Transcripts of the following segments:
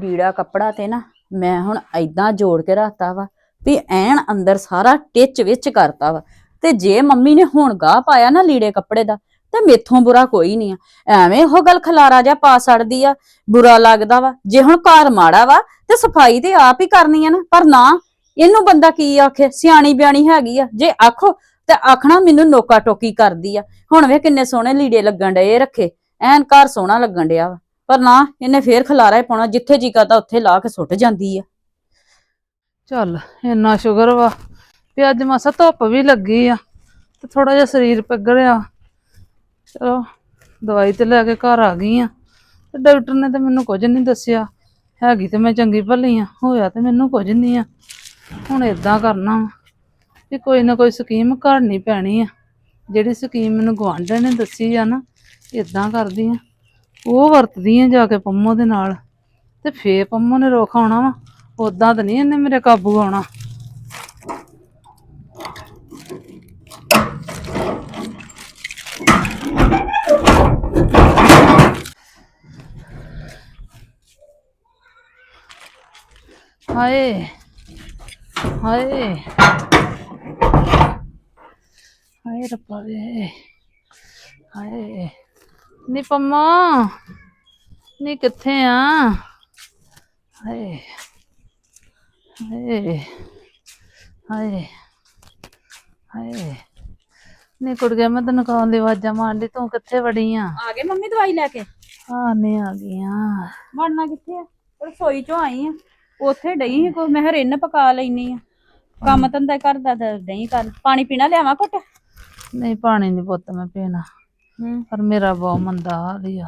ਲੀੜਾ ਕੱਪੜਾ ਤੇ ਨਾ ਮੈਂ ਹੁਣ ਐਦਾਂ ਜੋੜ ਕੇ ਰੱਖਤਾ ਵਾ ਵੀ ਐਨ ਅੰਦਰ ਸਾਰਾ ਟਿਚ ਵਿੱਚ ਕਰਤਾ ਵਾ। ਤੇ ਜੇ ਮੰਮੀ ਨੇ ਹੁਣ ਗਾਹ ਪਾਇਆ ਨਾ ਲੀੜੇ ਕੱਪੜੇ ਦਾ, ਤੇ ਮੇਥੋਂ ਬੁਰਾ ਕੋਈ ਨਹੀਂ ਆ। ਐਵੇਂ ਉਹ ਗੱਲ ਖਲਾਰਾ ਜਿਹਾ ਪਾ ਸੜਦੀ ਆ, ਬੁਰਾ ਲੱਗਦਾ ਵਾ। ਜੇ ਹੁਣ ਘਰ ਮਾੜਾ ਵਾ, ਤੇ ਸਫ਼ਾਈ ਤੇ ਆਪ ਹੀ ਕਰਨੀ ਆ ਨਾ, ਪਰ ਨਾ, ਇਹਨੂੰ ਬੰਦਾ ਕੀ ਆਖੇ? ਸਿਆਣੀ ਬਿਆਣੀ ਹੈਗੀ ਆ। ਜੇ ਆਖੋ, ਤੇ ਆਖਣਾ ਮੈਨੂੰ ਨੋਕਾ ਟੋਕੀ ਕਰਦੀ ਆ। ਹੁਣ ਵੇ ਕਿੰਨੇ ਸੋਹਣੇ ਲੀੜੇ ਲੱਗਣ ਡਏ ਰੱਖੇ। ਐਨ ਘਰ ਸੋਹਣਾ ਲੱਗਣ ਡਿਆ ਵਾ। ਪਰ ਨਾ ਇਹਨੇ ਫੇਰ ਖਲਾਰਾ ਹੀ ਪਾਉਣਾ, ਜਿੱਥੇ ਜੀ ਕਰਦਾ ਉੱਥੇ ਲਾ ਕੇ ਸੁੱਟ ਜਾਂਦੀ ਆ। ਚੱਲ, ਇੰਨਾ ਸ਼ੁਗਰ ਵਾ ਵੀ ਅੱਜ ਮਾਸਾ ਧੁੱਪ ਵੀ ਲੱਗੀ ਆ ਤੇ ਥੋੜਾ ਜਿਹਾ ਸਰੀਰ ਪਿਗੜਿਆ ਚਲੋ, ਦਵਾਈ ਤੇ ਲੈ ਕੇ ਘਰ ਆ ਗਈ ਆ ਤੇ ਡਾਕਟਰ ਨੇ ਤੇ ਮੈਨੂੰ ਕੁਝ ਨਹੀਂ ਦੱਸਿਆ। ਹੈਗੀ ਤੇ ਮੈਂ ਚੰਗੀ ਭਲੀ ਆ, ਹੋਇਆ ਤੇ ਮੈਨੂੰ ਕੁਝ ਨਹੀਂ ਆ। ਹੁਣ ਇਦਾਂ ਕਰਨਾ ਵਾ ਵੀ ਕੋਈ ਨਾ ਕੋਈ ਸਕੀਮ ਘੜਨੀ ਪੈਣੀ ਆ। ਜਿਹੜੀ ਸਕੀਮ ਮੈਨੂੰ ਗਵਾਂਢਣ ਨੇ ਦੱਸੀ ਆ ਨਾ ਇਦਾਂ ਕਰਦੀ ਆ। ਉਹ ਵਰਤਦੀ ਆ ਜਾ ਕੇ ਪੰਮੋ ਦੇ ਨਾਲ। ਤੇ ਫੇਰ ਪੰਮੋ ਨੇ ਰੋਕ ਆਉਣਾ ਵਾ। ਉਦਾਂ ਤਾਂ ਨਹੀਂ ਇਹਨੇ ਮੇਰੇ ਕਾਬੂ ਆਉਣਾ। ਹਾਏ ਹਾਏ। ਹਾਏ ਰੱਬਾ ਵੇ, ਹਾਏ। ਨੀ ਪੰਮਾ ਨੀ ਕਿੱਥੇ ਆ? ਹਾਏ ਹਾਏ ਹਾਏ ਹਾਏ। ਨੀ ਕੁੜ ਗਿਆ ਮੈਂ ਤੈਨੂੰ ਕੌਣ ਦੀ ਆਵਾਜ਼ਾਂ ਮਾਰਦੀ ਤੂੰ ਕਿੱਥੇ ਵੜੀ ਆ? ਆ ਗਏ ਮੰਮੀ ਦਵਾਈ ਲੈ ਕੇ। ਆ ਨਹੀਂ ਆ ਗਈਆਂ। ਵੜਨਾ ਕਿੱਥੇ ਆ? ਰਸੋਈ ਚੋਂ ਆਈ ਆ। ਉੱਥੇ ਡਈ ਸੀ ਕੋ ਮੈਂ ਹਰ ਰਿੰਨ ਪਕਾ ਲੈਣੀ ਆ। ਕੰਮ ਧੰਦਾ ਕਰਦਾ ਨਹੀਂ ਕਰ ਪਾਣੀ ਪੀਣਾ ਲਿਆਵਾਂ ਘੁੱਟ? ਨਹੀਂ ਪਾਣੀ ਨਹੀਂ ਪੁੱਤ ਮੈਂ ਪੀਣਾ। ਹੂੰ ਪਰ ਮੇਰਾ ਬਹੁਤ ਮੰਦਾ ਹਾਲ ਹੀ ਆ।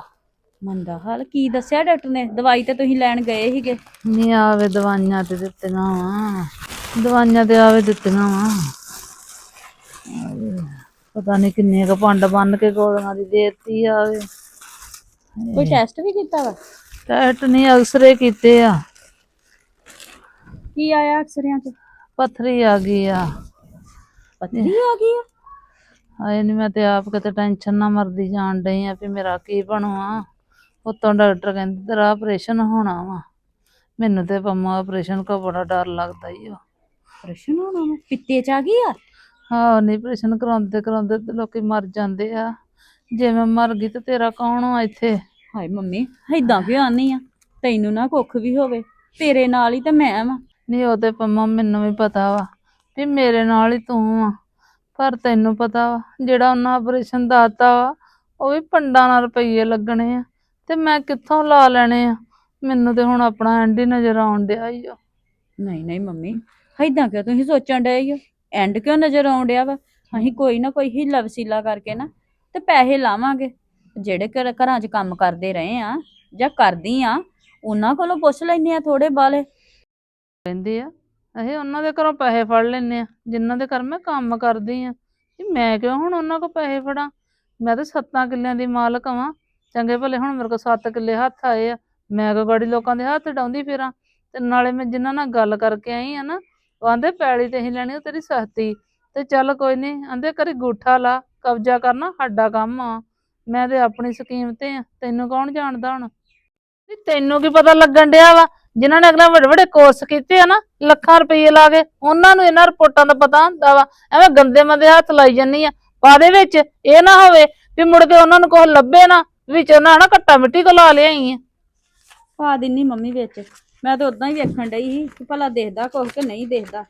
ਮੰਦਾ ਹਾਲ? ਕੀ ਦੱਸਿਆ ਡਾਕਟਰ ਨੇ? ਦਵਾਈ ਤੇ ਤੁਸੀਂ ਲੈਣ ਗਏ ਸੀਗੇ। ਨਹੀਂ ਆਵੇ ਦਵਾਈਆਂ ਤੇ ਦਿੱਤੀਆਂ ਵਾ। ਦਵਾਈਆਂ ਤੇ ਆਵੇ ਦਿੱਤੀਆਂ ਵਾ। ਪਤਾ ਨਹੀਂ ਕਿੰਨੇ ਕ ਪੰਡ ਬੰਨ ਕੇ ਗੋਲੀਆਂ ਦੀ ਦੇਤੀ ਆਵੇ। ਕੋਈ ਟੈਸਟ ਵੀ ਕੀਤਾ ਵਾ? ਟੈਸਟ ਨਹੀਂ ਅਕਸਰੇ ਕੀਤੇ ਆ। ਕੀ ਆਇਆ ਅਕਸਰਿਆਂ ਚ? ਪੱਥਰੀ ਆ ਗਈ ਆ। ਪੱਥਰੀ ਆ ਗਈ ਆ? ਹਾਏ ਨਹੀਂ ਮੈਂ ਤੇ ਆਪ ਕਿਤੇ ਟੈਨਸ਼ਨ ਨਾ ਮਰਦੀ ਜਾਣ ਡਈ ਆ ਵੀ ਮੇਰਾ ਕੀ ਬਣੂਆ। ਉਤੋਂ ਡਾਕਟਰ ਕਹਿੰਦੇ ਤੇਰਾ ਆਪਰੇਸ਼ਨ ਹੋਣਾ ਵਾ। ਮੈਨੂੰ ਤੇ ਪੰਮਾ ਆਪਰੇਸ਼ਨ ਕੋ ਬੜਾ ਡਰ ਲੱਗਦਾ ਈ ਓ ਪ੍ਰਸ਼ਨ ਹੋਣਾ ਵਾ? ਪਿੱਤੇ ਚ ਆ ਗਈ ਆ ਹਾਂ ਨਹੀਂ ਆਪਰੇਸ਼ਨ ਕਰਾਉਂਦੇ ਕਰਾਉਂਦੇ ਤੇ ਲੋਕੀ ਮਰ ਜਾਂਦੇ ਆ। ਜੇ ਮੈਂ ਮਰ ਗਈ ਤੇ ਤੇਰਾ ਕੌਣ ਆ ਇੱਥੇ? ਹਾਏ ਮੰਮੀ ਏਦਾਂ ਕਿਉਂ ਆਨੀ ਆ? ਤੈਨੂੰ ਨਾ ਕੁੱਖ ਵੀ ਹੋਵੇ ਤੇਰੇ ਨਾਲ ਹੀ ਤੇ ਮੈਂ ਵਾਂ। ਨਹੀਂ ਉਹ ਤੇ ਪੰਮਾ ਮੈਨੂੰ ਵੀ ਪਤਾ ਵਾ ਵੀ ਮੇਰੇ ਨਾਲ ਹੀ ਤੂੰ ਆ। ਪਰ ਤੈਨੂੰ ਪਤਾ ਵਾ ਜਿਹੜਾ ਉਹਨਾਂ ਆਪਰੇਸ਼ਨ ਦਾਤਾ ਵਾ ਉਹ ਵੀ ਪੰਡਾਂ ਨਾਲ ਰੁਪਈਏ ਲੱਗਣੇ ਆ ਤੇ ਮੈਂ ਕਿੱਥੋਂ ਲਾ ਲੈਣੇ ਆ? ਮੈਨੂੰ ਤੇ ਹੁਣ ਆਪਣਾ ਐਂਡ ਹੀ ਨਜ਼ਰ ਆਉਣ ਡਿਆ ਈ ਓ ਨਹੀਂ ਨਹੀਂ ਮੰਮੀ ਏਦਾਂ ਕਿਉਂ ਤੁਸੀਂ ਸੋਚਣ ਡਏ ਹੋ ਐਂਡ ਕਿਉਂ ਨਜ਼ਰ ਆਉਣ ਡਿਆ ਵਾ? ਅਸੀਂ ਕੋਈ ਨਾ ਕੋਈ ਹੀਲਾ ਵਸੀਲਾ ਕਰਕੇ ਨਾ ਤੇ ਪੈਸੇ ਲਾਵਾਂਗੇ। ਜਿਹੜੇ ਘਰ ਘਰਾਂ 'ਚ ਕੰਮ ਕਰਦੇ ਰਹੇ ਆ ਜਾਂ ਕਰਦੀ ਆ ਉਹਨਾਂ ਕੋਲੋਂ ਪੁੱਛ ਲੈਨੇ ਆ ਥੋੜੇ ਬਾਲੇ ਕਹਿੰਦੇ ਆ ਅਸੀਂ ਉਹਨਾਂ ਦੇ ਘਰੋਂ ਪੈਸੇ ਫੜ ਲੈਨੇ ਆ ਜਿਨ੍ਹਾਂ ਦੇ ਘਰ ਮੈਂ ਕੰਮ ਕਰਦੀ ਆ ਵੀ ਮੈਂ ਕਿਉਂ ਹੁਣ ਉਹਨਾਂ ਕੋਲ ਪੈਸੇ ਫੜਾਂ? ਮੈਂ ਤਾਂ ਸੱਤਾਂ ਕਿੱਲਿਆਂ ਦੀ ਮਾਲਕ ਵਾਂ ਚੰਗੇ ਭਲੇ ਹੁਣ ਮੇਰੇ ਕੋਲ ਸੱਤ ਕਿੱਲੇ ਹੱਥ ਆਏ ਆ। ਮੈਂ ਕੋ ਗਾੜੀ ਲੋਕਾਂ ਦੇ ਹੱਥ ਡਾਉਂਦੀ ਫਿਰਾਂ? ਤੇ ਨਾਲੇ ਮੈਂ ਜਿਨ੍ਹਾਂ ਨਾਲ ਗੱਲ ਕਰਕੇ ਆਈ ਆ ਨਾ, ਉਹ ਆਂਦੇ ਪੈਲੀ ਤੇ ਹੀ ਲੈਣੀ, ਉਹ ਤੇਰੀ ਸਸਤੀ। ਤੇ ਚੱਲ ਕੋਈ ਨਹੀਂ ਆਂਦੇ ਕਰੀ ਗੂਠਾ ਲਾ, ਕਬਜ਼ਾ ਕਰਨਾ, ਸਾਡਾ ਕੰਮ ਆ। ਮੈਂ ਤੇ ਆਪਣੀ ਸਕੀਮ ਤੇ ਆ। ਤੈਨੂੰ ਕੌਣ ਜਾਣਦਾ ਹੁਣ? ਨਹੀਂ ਤੈਨੂੰ ਕੀ ਪਤਾ ਲੱਗਣ ਡਿਆ ਵਾ? ਜਿਨ੍ਹਾਂ ਨੇ ਅਗਲਾ ਵੱਡੇ ਵੱਡੇ ਕੋਰਸ ਕੀਤੇ ਆ ਨਾ ਲੱਖਾਂ ਰੁਪਏ ਲਾ ਕੇ ਉਹਨਾਂ ਨੂੰ ਇਹਨਾਂ ਰਿਪੋਰਟਾਂ ਦਾ ਪਤਾ ਹੁੰਦਾ ਵਾ। ਐਵੇਂ ਗੰਦੇ ਮੰਦੇ ਹੱਥ ਲਾਈ ਜੰਨੀ ਆ। ਬਾਦੇ ਵਿੱਚ ਇਹ ਨਾ ਹੋਵੇ ਵੀ ਮੁੜ ਕੇ ਉਹਨਾਂ ਨੂੰ ਕੁਛ ਲੱਭੇ ਨਾ ਵਿੱਚ ਉਹਨਾਂ ਨਾ ਘੱਟਾ ਮਿੱਟੀ ਕੋ ਲਾ ਲਿਆਈ ਆ। ਪਾ ਦਿੰਨੀ ਮੰਮੀ ਵਿੱਚ। ਮੈਂ ਤਾਂ ਉਦਾਂ ਹੀ ਵੇਖਣ ਡਈ ਸੀ ਕਿ ਭਲਾ ਦੇਖਦਾ ਕੁਛ ਕਿ ਨਹੀਂ ਦੇਖਦਾ।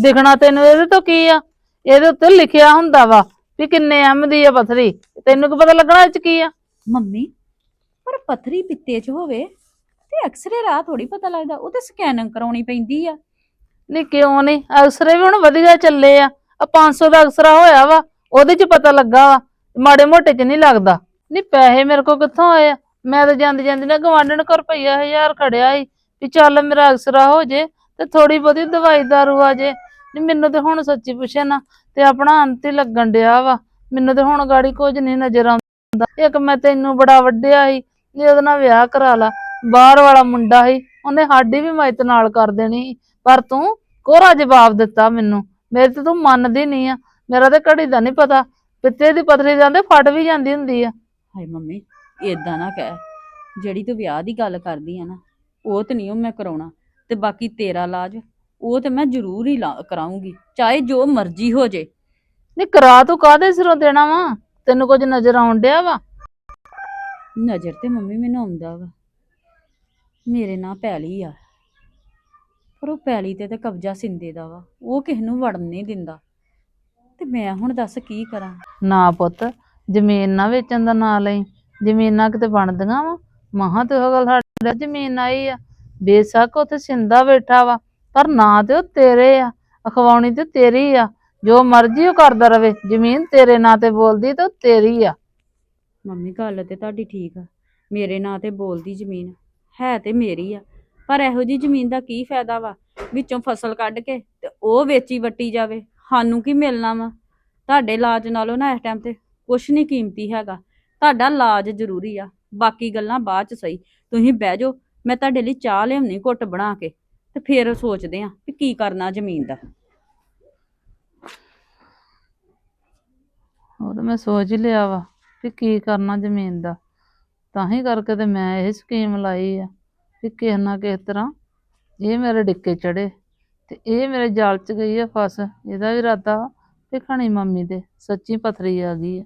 ਦਿਖਣਾ ਤੈਨੂੰ ਇਹਦੇ ਤੋਂ ਕੀ ਆ? ਇਹਦੇ ਉੱਤੇ ਲਿਖਿਆ ਹੁੰਦਾ ਵਾ ਵੀ ਕਿੰਨੇ ਐਮ ਦੀ ਆ ਪਥਰੀ। ਤੈਨੂੰ ਕੀ ਪਤਾ ਲੱਗਣਾ ਇਹ ਚ ਕੀ ਆ? ਮੰਮੀ ਪਰ ਪੱਥਰੀ ਪਿੱਤੇ 'ਚ ਹੋਵੇ। ਤੇ ਅਕਸਰੇ ਰਾਹ ਥੋੜੀ ਪਤਾ ਲੱਗਦਾ, ਉਹ ਤੇ ਸਕੈਨਿੰਗ ਕਰਾਉਣੀ ਪੈਂਦੀ ਆ। ਨਹੀਂ, ਕਿਉਂ ਨਹੀਂ? ਅਕਸਰੇ ਵੀ ਹੁਣ ਵਧੀਆ ਚੱਲੇ ਆ। ਆ 500 ਦਾ ਅਕਸਰਾ ਹੋਇਆ ਵਾ, ਉਹਦੇ ਚ ਪਤਾ ਲੱਗਾ ਵਾ, ਮਾੜੇ ਮੋਟੇ ਚ ਨਹੀਂ ਲੱਗਦਾ। ਨਹੀਂ, ਪੈਸੇ ਮੇਰੇ ਕੋਲ ਕਿੱਥੋਂ ਆਏ ਆ? ਮੈਂ ਤਾਂ ਜਾਂਦੀ ਜਾਂਦੀ ਨਾ ਗਵਾਂਢਣ ਘਰ ਰੁਪਈਆ ਹਜ਼ਾਰ ਖੜਿਆ ਸੀ ਵੀ ਚੱਲ ਮੇਰਾ ਅਕਸਰਾ ਹੋ ਜੇ ਤੇ ਥੋੜੀ ਬਹੁਤੀ ਦਵਾਈ ਦਾਰੂ ਆ ਜੇ। ਨਹੀਂ, ਮੈਨੂੰ ਤੇ ਹੁਣ ਸੱਚੀ ਪੁੱਛੇ ਨਾ, ਤੇ ਆਪਣਾ ਅੰਤ ਹੀ ਲੱਗਣ ਡਿਆ ਵਾ। ਮੈਨੂੰ ਤੇ ਹੁਣ ਗਾੜੀ ਕੁਝ ਨਹੀਂ ਨਜ਼ਰ ਆਉਂਦਾ। ਇੱਕ ਮੈਂ ਤੈਨੂੰ ਬੜਾ ਵੱਡਿਆ ਸੀ ਜੇ ਉਹਦੇ ਨਾਲ ਵਿਆਹ ਕਰਾ ਲਾ। ਬਾਹਰ ਵਾਲਾ ਮੁੰਡਾ ਸੀ ਉਹਨੇ ਸਾਡੀ ਵੀ ਮਾਇਤ ਨਾਲ ਕਰ ਦੇਣੀ ਸੀ। ਪਰ ਤੂੰ ਕੋਰਾ ਜਵਾਬ ਦਿੱਤਾ ਮੈਨੂੰ। ਮੇਰੇ ਤੇ ਤੂੰ ਮੰਨਦੀ ਨਹੀਂ ਆ। ਮੇਰਾ ਤੇ ਘੜੀ ਦਾ ਨਹੀਂ ਪਤਾ। ਪਿੱਤੇ ਦੀ ਪਤਰੀ ਜਾਂਦੇ ਫਟ ਵੀ ਜਾਂਦੀ ਹੁੰਦੀ ਆ। ਹਾਏ ਮੰਮੀ ਏਦਾਂ ਨਾ ਕਹਿ। ਜਿਹੜੀ ਤੂੰ ਵਿਆਹ ਦੀ ਗੱਲ ਕਰਦੀ ਆ ਨਾ ਉਹ ਤੇ ਨਹੀਂ ਉਹ ਮੈਂ ਕਰਾਉਣਾ। ਤੇ ਬਾਕੀ ਤੇਰਾ ਇਲਾਜ ਉਹ ਤੇ ਮੈਂ ਜ਼ਰੂਰ ਹੀ ਲਾ- ਕਰਾਊਂਗੀ। ਚਾਹੇ ਜੋ ਮਰਜ਼ੀ ਹੋ ਜੇ। ਨਹੀਂ ਕਰਾ ਤੂੰ ਕਾਹਦੇ ਸਿਰੋਂ ਦੇਣਾ ਵਾ? ਤੈਨੂੰ ਕੁਝ ਨਜ਼ਰ ਆਉਣ ਡਿਆ ਵਾ? ਨਜ਼ਰ ਤੇ ਮੰਮੀ ਮੈਨੂੰ ਆਉਂਦਾ ਵਾ। ਮੇਰੇ ਨਾਂ ਪੈਲੀ ਆ। ਪਰ ਉਹ ਪੈਲੀ ਤੇ ਤੇ ਕਬਜ਼ਾ ਸਿੰਦੇ ਦਾ ਵਾ। ਉਹ ਕਿਸ ਨੂੰ ਵੜਨ ਨਹੀਂ ਦਿੰਦਾ। ਤੇ ਮੈਂ ਹੁਣ ਦੱਸ ਕੀ ਕਰਾਂ? ਨਾ ਪੁੱਤ ਜ਼ਮੀਨ ਨਾ ਵੇਚਣ ਦਾ ਨਾਂ ਲਈ। ਜ਼ਮੀਨਾਂ ਕਿਤੇ ਬਣਦੀਆਂ ਵਾ? ਮਹਾਂ ਤੇ ਉਹ ਗੱਲ ਸਾਡੇ ਜ਼ਮੀਨ ਆਈ ਆ। ਬੇਸ਼ੱਕ ਉੱਥੇ ਸਿੰਦਾ ਬੈਠਾ ਵਾ। ਪਰ ਨਾਂ ਤੇ ਉਹ ਤੇਰੇ ਆ। ਅਖਵਾਉਣੀ ਤੇ ਤੇਰੀ ਆ। ਜੋ ਮਰਜ਼ੀ ਉਹ ਕਰਦਾ ਰਵੇ। ਜ਼ਮੀਨ ਤੇਰੇ ਨਾਂ ਤੇ ਬੋਲਦੀ ਤੇ ਉਹ ਤੇਰੀ ਆ। ਮੰਮੀ ਗੱਲ ਤੇ ਤੁਹਾਡੀ ਠੀਕ ਆ। ਮੇਰੇ ਨਾਂ ਤੇ ਬੋਲਦੀ ਜ਼ਮੀਨ। ਹੈ ਤੇ ਮੇਰੀ ਆ। ਪਰ ਇਹੋ ਜੀ ਜ਼ਮੀਨ ਦਾ ਕੀ ਫਾਇਦਾ ਵਾ? ਵਿੱਚੋਂ ਫਸਲ ਕੱਢ ਕੇ ਤੇ ਉਹ ਵੇਚੀ ਵੱਟੀ ਜਾਵੇ। ਸਾਨੂੰ ਕੀ ਮਿਲਣਾ ਵਾ? ਤੁਹਾਡੇ ਇਲਾਜ ਨਾਲੋਂ ਨਾ ਇਸ ਟਾਈਮ ਤੇ ਕੁਛ ਨਹੀਂ ਕੀਮਤੀ ਹੈਗਾ। ਤੁਹਾਡਾ ਇਲਾਜ ਜ਼ਰੂਰੀ ਆ। ਬਾਕੀ ਗੱਲਾਂ ਬਾਅਦ ਚ ਸਹੀ। ਤੁਸੀਂ ਬਹਿ ਜਾਓ। ਮੈਂ ਤੁਹਾਡੇ ਲਈ ਚਾਹ ਲਿਆਉਣੀ ਘੁੱਟ ਬਣਾ ਕੇ। ਤੇ ਫਿਰ ਸੋਚਦੇ ਆ ਕਿ ਕੀ ਕਰਨਾ ਜ਼ਮੀਨ ਦਾ। ਉਹ ਤਾਂ ਮੈਂ ਸੋਚ ਹੀ ਲਿਆ ਵਾ ਵੀ ਕੀ ਕਰਨਾ ਜ਼ਮੀਨ ਦਾ। ਤਾਂ ਹੀ ਕਰਕੇ ਤੇ ਮੈਂ ਇਹ ਸਕੀਮ ਲਾਈ ਆ ਕਿ ਕਿਸੇ ਨਾ ਕਿਸੇ ਤਰ੍ਹਾਂ ਇਹ ਮੇਰੇ ਡਿੱਕੇ ਚੜੇ ਤੇ ਇਹ ਮੇਰੇ ਜਾਲ 'ਚ ਗਈ ਆ ਫਸ, ਇਹਦਾ ਵੀ ਇਰਾਦਾ ਵਾ ਕਿ ਮੰਮੀ ਦੇ, ਸੱਚੀ ਪਥਰੀ ਆ ਗਈ ਆ।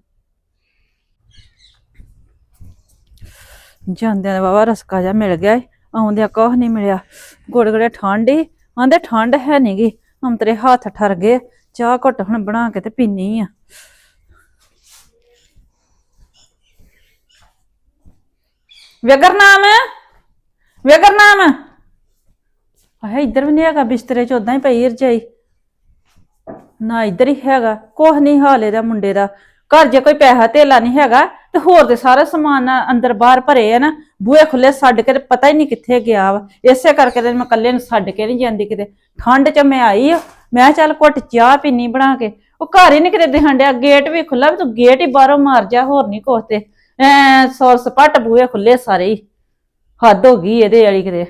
ਜਾਂਦਿਆਂ ਦਾ ਬਾਬਾ ਰਸਕਾ ਜਾ ਮਿਲ ਗਿਆ ਏ, ਆਉਂਦਿਆਂ ਕੁਛ ਨਹੀਂ ਮਿਲਿਆ। ਗੋੜਗੜੇ ਠੰਡ ਈ ਆਂਦੇ ਠੰਡ ਹੈ ਨਹੀਂਗੀ ਹਮ ਤੇਰੇ ਹੱਥ ਠਰ ਗਏ ਚਾਹ ਘੁੱਟ ਹੁਣ ਬਣਾ ਕੇ ਤੇ ਪੀਨੀ ਆ। ਵਿਗਰਨਾਮ ਵਿਗਰਨਾਮ ਆਹ ਇੱਧਰ ਵੀ ਨਹੀਂ ਹੈਗਾ, ਬਿਸਤਰੇ 'ਚ ਉਦਾਂ ਹੀ ਪਈ ਰਜਾਈ। ਨਾ ਇੱਧਰ ਹੀ ਹੈਗਾ, ਕੁਛ ਨਹੀਂ ਹਾਲ ਇਹਦਾ ਮੁੰਡੇ ਦਾ। ਘਰ ਜੇ ਕੋਈ ਪੈਸਾ ਧੇਲਾ ਨਹੀਂ ਹੈਗਾ, ਤੇ ਹੋਰ ਦੇ ਸਾਰਾ ਸਮਾਨ ਅੰਦਰ ਬਾਹਰ ਭਰੇ ਆ ਨਾ, ਬੂਹੇ ਖੁੱਲੇ ਛੱਡ ਕੇ ਤੇ ਪਤਾ ਹੀ ਨਹੀਂ ਕਿੱਥੇ ਗਿਆ ਵਾ। ਇਸੇ ਕਰਕੇ ਤੇ ਮੈਂ ਇਕੱਲੇ ਨੂੰ ਛੱਡ ਕੇ ਨਹੀਂ ਜਾਂਦੀ ਕਿਤੇ। ਠੰਡ 'ਚ ਮੈਂ ਆਈ ਆ, ਮੈਂ ਚੱਲ ਘੁੱਟ ਚਾਹ ਪੀਨੀ ਬਣਾ ਕੇ। ਉਹ ਘਰ ਹੀ ਨਹੀਂ ਕਿਤੇ ਦਿਖਣ ਗੇਟ ਵੀ ਖੁੱਲਾ ਵੀ, ਤੂੰ ਗੇਟ ਹੀ ਬਾਹਰੋਂ ਮਾਰ ਜਾ, ਹੋਰ ਨਹੀਂ ਕੁਛ ਤੇ। ਐ ਸੌਰ ਸਪੱਟ ਬੂਹੇ ਖੁੱਲੇ ਸਾਰੇ ਹੀ। ਹੱਦ ਹੋ ਗਈ ਇਹਦੇ ਵਾਲੀ ਕਿਤੇ।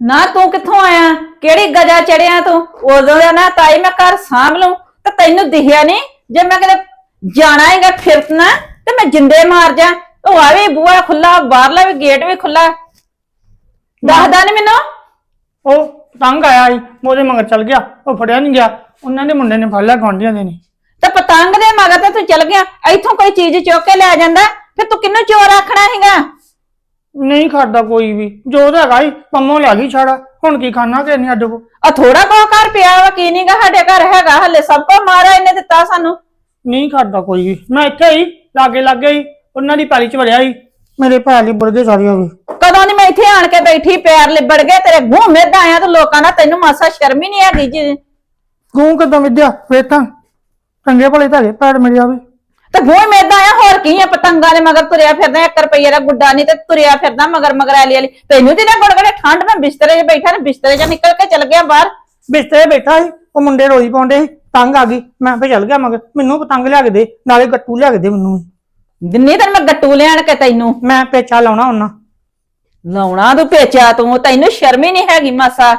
ਨਾ ਤੂੰ ਕਿੱਥੋਂ ਆਇਆ? ਕਿਹੜੀ ਗਜਾ ਚੜਿਆ ਤੂੰ? ਉਦੋਂ ਦਾ ਨਾ ਤਾਈ ਮੈਂ ਘਰ ਸਾਂਭ ਲੂੰ ਤੇ ਤੈਨੂੰ ਦਿਖਿਆ ਨਹੀਂ ਜੇ ਮੈਂ ਕਿਤੇ ਜਾਣਾ ਹੈਗਾ ਫਿਰਤਨਾ ਤੇ ਮੈਂ ਜਿੰਦੇ ਮਾਰ ਜਾ। ਉਹ ਆਵੇ ਬੂਹਾ ਖੁੱਲਾ ਬਾਹਰਲਾ ਵੀ ਗੇਟ ਵੀ ਖੁੱਲਾ ਦੱਸਦਾ ਨਹੀਂ ਮੈਨੂੰ? ਉਹ ਤੰਗ ਆਇਆ ਸੀ ਮੈਂ ਉਹਦੇ ਮਗਰ ਚੱਲ ਗਿਆ ਉਹ ਫੜਿਆ ਨਹੀਂ ਗਿਆ ਉਹਨਾਂ ਦੇ ਮੁੰਡੇ ਨੇ ਫੜ ਲਿਆ ਗੁਆਂਢੀਆਂ ਦੇ ਨੇ। ਤੇ ਪਤੰਗ ਦੇ ਮਗਰ ਤੇ ਤੂੰ ਚਲ ਗਿਆ ਇੱਥੋਂ ਕੋਈ ਚੀਜ਼ ਚੁੱਕ ਕੇ ਲੈ ਜਾਂਦਾ ਫਿਰ ਤੂੰ ਕਿੰਨੂੰ ਚੋਰ ਆਖਣਾ ਹੈਗਾ ਨਹੀਂ ਖਾਦਾ ਕੋਈ ਵੀ ਜੋ ਉਹਦਾ ਹੈਗਾ ਸੀ ਪੰਮੋ ਲਿਆ ਗਈ ਛਾੜਾ ਹੁਣ ਕੀ ਖਾਣਾ ਕਿ ਨਹੀਂ ਅੱਡ ਕੋ? ਆ ਥੋੜਾ ਕੋ ਘਰ ਪਿਆ ਵਾ ਕੀ ਨਹੀਂਗਾ ਸਾਡੇ ਘਰ ਹੈਗਾ ਹੱਲੇ ਸਭ ਕੋ ਮਾਰਾ ਇਹਨੇ ਦਿੱਤਾ ਸਾਨੂੰ। ਨਹੀਂ ਖਾਦਾ ਕੋਈ ਵੀ ਮੈਂ ਇੱਥੇ ਹੀ ਲਾਗੇ ਲੱਗੇ ਹੀ ਉਹਨਾਂ ਦੀ ਪੈਲੀ ਚ ਵੜਿਆ ਸੀ ਮੇਰੇ ਪੈਰ ਲਈ ਬੁਰਗੇ ਸਾਰੇ ਹੋ ਗਏ ਕਦੋਂ ਨਹੀਂ ਮੈਂ ਇੱਥੇ ਆਣ ਕੇ ਬੈਠੀ ਪੈਰ ਲਿਬੜ ਗਏ ਤੇਰੇ ਮੂੰਹ ਮੇਦਾ ਆਇਆ ਤੇ ਲੋਕਾਂ ਦਾ ਤੈਨੂੰ ਮਾਸਾ ਸ਼ਰਮ ਹੀ ਨਹੀਂ ਹੈਗੀ ਜੀ। ਗੂੰ ਕਿਦਾਂ ਵਿਦਿਆ ਤਾਂ ਚੰਗੇ ਭਲੇ ਤਾਂ ਹੈਗੇ ਪੈਰ ਮੇਰੇ ਆਵੇ ਤੇ ਮੂੰਹ ਮੇਦਾ ਆਇਆ ਹੋਰ ਕੀ ਆ ਪਤੰਗਾਂ ਦੇ ਮਗਰ ਤੁਰਿਆ ਫਿਰਦਾ 1 ਰੁਪਈਏ ਦਾ ਗੁੱਡਾ ਨਹੀਂ ਤੇ ਤੁਰਿਆ ਫਿਰਦਾ ਮਗਰ ਮਗਰ ਆਲੀ ਵਾਲੀ ਤੈਨੂੰ ਤੇ ਨਾ ਗੁੜਗੜੇ ਠੰਡ ਮੈਂ ਬਿਸਤਰੇ 'ਚ ਬੈਠਾ ਨਾ ਬਿਸਤਰੇ 'ਚ ਨਿਕਲ ਕੇ ਚਲ ਗਿਆ ਬਾਹਰ। ਬਿਸਤਰੇ ਬੈਠਾ ਸੀ ਉਹ ਮੁੰਡੇ ਰੋਈ ਪਾਉਂਦੇ ਸੀ ਤੰਗ ਆ ਗਈ। ਮੈਂ ਫੇਰ ਚੱਲ ਗਿਆ ਮਗਰ ਮੈਨੂੰ ਪਤੰਗ ਲਿਆ ਕੇ ਦੇ ਨਾਲੇ ਗੱਟੂ ਲਿਆ ਕੇ ਦੇ ਮੈਨੂੰ। ਦਿੰਨੀ ਤੈਨੂੰ ਮੈਂ ਗੱਟੂ ਲਿਆਣ ਕੇ ਤੈਨੂੰ। ਮੈਂ ਪੇਚਾ ਲਾਉਣਾ ਉਹਨਾਂ। ਲਾਉਣਾ ਤੂੰ ਪੇਚਿਆ ਤੂੰ ਤੈਨੂੰ ਸ਼ਰਮ ਹੀ ਨਹੀਂ ਹੈਗੀ ਮਾਸਾ।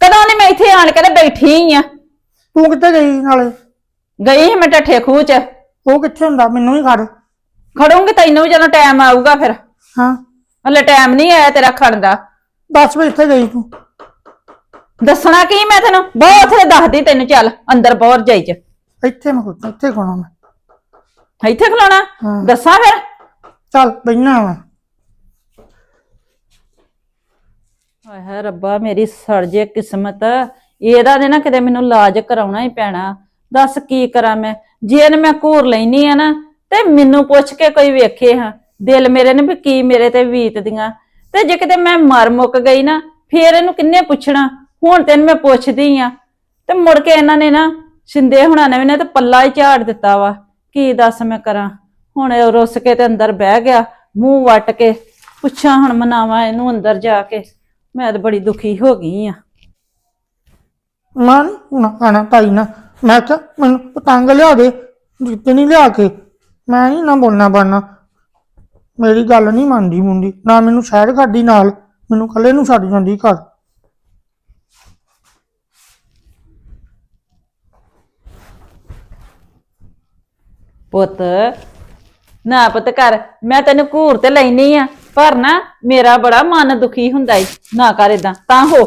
ਕਦੋਂ ਨਹੀਂ ਮੈਂ ਇੱਥੇ ਆਣ ਕੇ ਤੇ ਬੈਠੀ ਆ। ਤੂੰ ਕਿੱਥੇ ਗਈ ਨਾਲੇ? ਗਈ ਸੀ ਮੈਂ ਟੱਠੇ ਖੂਹ 'ਚ। ਉਹ ਕਿੱਥੇ ਹੁੰਦਾ? ਮੈਨੂੰ ਹੀ ਖੜ। ਖੜੂੰਗੀ ਤੈਨੂੰ ਵੀ ਜਦੋਂ ਟਾਈਮ ਆਊਗਾ ਫਿਰ। ਹਾਂ। ਹਲੇ ਟਾਈਮ ਨਹੀਂ ਆਇਆ ਤੇਰਾ ਖੜਨ ਦਾ। 10 ਵਜੇ ਇੱਥੇ ਗਈ ਤੂੰ। ਦੱਸਣਾ ਕੀ ਮੈਂ ਤੈਨੂੰ? ਬਹੁਤ ਉੱਥੇ ਦੱਸਦੀ ਤੈਨੂੰ ਚੱਲ ਅੰਦਰ ਬਹੁਤ ਜਾਈ ਚ। ਇੱਥੇ ਮੈਂ ਖੁਦ ਇੱਥੇ ਕੋਣਾ ਮੈਂ। ਇੱਥੇ ਖਲੋਣਾ? ਹਾਂ। ਦੱਸਾਂ ਫਿਰ? ਚੱਲ ਬੈਠਣਾ ਵਾ ਹਾਏ ਹਾਏ ਰੱਬਾ, ਮੇਰੀ ਸੜ ਜੇ ਕਿਸਮਤ। ਇਹਦਾ ਦੇ ਨਾ ਕਿਤੇ ਮੈਨੂੰ ਇਲਾਜ ਕਰਾਉਣਾ ਹੀ ਪੈਣਾ। ਦੱਸ ਕੀ ਕਰਾਂ ਮੈਂ? ਜੇ ਇਹਨੇ ਮੈਂ ਘੂਰ ਲੈਣੀ ਆ ਨਾ, ਤੇ ਮੈਨੂੰ ਪੁੱਛ ਕੇ ਕੋਈ ਵੇਖੇ ਹਾਂ। ਦਿਲ ਮੇਰੇ ਨੇ ਵੀ ਕੀ ਮੇਰੇ ਤੇ ਬੀਤਦੀਆਂ। ਤੇ ਜੇ ਕਿਤੇ ਮੈਂ ਮਰ ਮੁੱਕ ਗਈ ਨਾ, ਫੇਰ ਇਹਨੂੰ ਕਿੰਨੇ ਪੁੱਛਣਾ? ਹੁਣ ਤੈਨੂੰ ਮੈਂ ਪੁੱਛਦੀ ਆ। ਤੇ ਮੁੜ ਕੇ ਇਹਨਾਂ ਨੇ ਨਾ, ਸਿੰਦੇ ਹੁਣਾਂ ਨੇ ਵੀ ਤੇ ਪੱਲਾ ਹੀ ਝਾੜ ਦਿੱਤਾ ਵਾ। ਕੀ ਦੱਸ ਮੈਂ ਕਰਾਂ? ਹੁਣ ਰੁੱਸ ਕੇ ਤੇ ਅੰਦਰ ਬਹਿ ਗਿਆ, ਮੂੰਹ ਵੱਟ ਕੇ। ਪੁੱਛਾਂ ਹੁਣ ਮਨਾਵਾਂ ਇਹਨੂੰ ਅੰਦਰ ਜਾ ਕੇ। ਮੈਂ ਤਾਂ ਬੜੀ ਦੁਖੀ ਹੋ ਗਈ ਆ। ਮਾਂ ਨੀ ਆਣਾ ਤਾਈ ਨਾ ਮੈਂ ਕਿਹਾ ਮੈਨੂੰ ਪਤੰਗ ਲਿਆ ਦੇ ਜਿੱਤੇ ਨਹੀਂ ਲਿਆ ਕੇ। ਮੈਂ ਨਹੀਂ ਨਾ ਬੋਲਣਾ ਬਣਨਾ। ਮੇਰੀ ਗੱਲ ਨਹੀਂ ਮੰਨਦੀ ਮੁੰਡੀ। ਨਾ ਮੈਨੂੰ ਸ਼ਹਿਰ ਕੱਢੀ ਨਾਲ। ਮੈਨੂੰ ਕੱਲੇ ਨੂੰ ਛੱਡ ਜਾਂਦੀ ਘਰ। ਪੁੱਤ ਨਾ ਪੁੱਤ ਕਰ। ਮੈਂ ਤੈਨੂੰ ਘੂਰ ਤੇ ਲੈਣੀ ਆ। ਪਰ ਨਾ ਮੇਰਾ ਬੜਾ ਮਨ ਦੁਖੀ ਹੁੰਦਾ ਈ। ਨਾ ਕਰ ਇਦਾਂ ਤਾਂ ਹੋ।